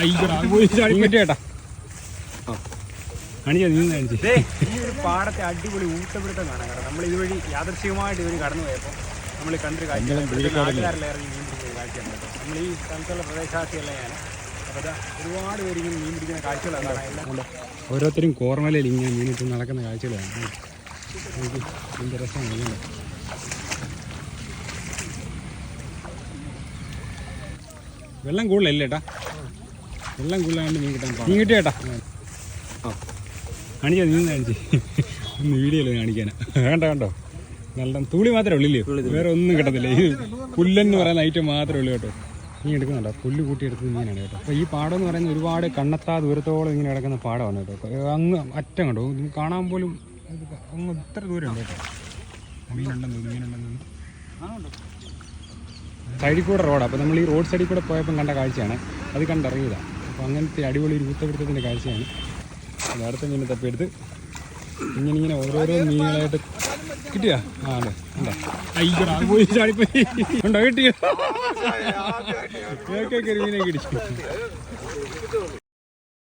അയ്യടാ പോയി ചാടി. പറ്റിയേട്ടാ കാണിച്ചാ നീ കാണിച്ചേ. ദേ, ഈ ഒരു പാടത്തെ അടിപൊളി ഊട്ടപിടുത്തം കാണാൻ കാരണം നമ്മൾ ഇതുവഴി യാദർശികമായിട്ട് ഇവർ കടന്നു പോയപ്പോൾ നമ്മൾ കണ്ടൊരു കാഴ്ച. മീൻ പിടിക്കുന്ന കാഴ്ചയുണ്ട് നമ്മൾ ഈ സ്ഥലത്തുള്ള പ്രദേശവാസിയല്ല ഞാൻ. അപ്പോൾ ഒരുപാട് പേര് ഇങ്ങനെ മീൻ പിടിക്കുന്ന കാഴ്ചകളാണ് എല്ലാം ഓരോരുത്തരും കോർമലയിൽ ഇങ്ങനെ മീനിട്ട് നടക്കുന്ന കാഴ്ചകളാണ് എനിക്ക് എന്ത് രസമാണ് വെള്ളം കൂടുതലല്ലേ ഏട്ടാ? വെള്ളം കൂടുതലാണ്ട് മീൻ കിട്ടാൻ മീൻ നീ കാണിച്ചേ. ഒന്ന് വീഡിയോയിൽ കാണിക്കാനാ. വേണ്ട കണ്ടോ? നല്ല തുളി മാത്രമേ ഉള്ളില്ലേ വേറെ ഒന്നും കിട്ടത്തില്ല. ഈ പുല്ലെന്ന് പറയുന്ന ഐറ്റം മാത്രമേ ഉള്ളൂ കേട്ടോ. നീ എടുക്കുന്നുണ്ടോ? പുല്ല് കൂട്ടിയെടുത്ത് മീനാണ് കേട്ടോ. അപ്പോൾ ഈ പാടം എന്ന് പറയുന്നത് ഒരുപാട് കണ്ണത്താ ദൂരത്തോളം ഇങ്ങനെ കിടക്കുന്ന പാടമാണ് കേട്ടോ. അങ്ങ് അറ്റം കണ്ടോ? കാണാൻ പോലും അങ്ങ് ഇത്ര ദൂരം ഉണ്ട് കേട്ടോ. മീനുണ്ടെന്ന് മീനുണ്ടെന്ന് സൈഡിൽ കൂടെ റോഡാണ് അപ്പോൾ നമ്മൾ ഈ റോഡ് സൈഡിൽ കൂടെ പോയപ്പം കണ്ട കാഴ്ചയാണ്. അത് കണ്ടിറങ്ങിയതാണ് അപ്പോൾ അങ്ങനത്തെ അടിപൊളി ഒരു ഊത്തപിടുത്തത്തിന്റെ കാഴ്ചയാണ് അത് അടുത്ത മീനെ തപ്പിയെടുത്ത് ഇങ്ങനെ ഇങ്ങനെ ഓരോരോ മീനുകളായിട്ട് കിട്ടിയാ ആ അതെ ഉണ്ടോ പോയി ചാടിപ്പോയി ഉണ്ടോ കിട്ടിയോ കേക്കൊക്കെ ഒരു മീനെ കിട്ടി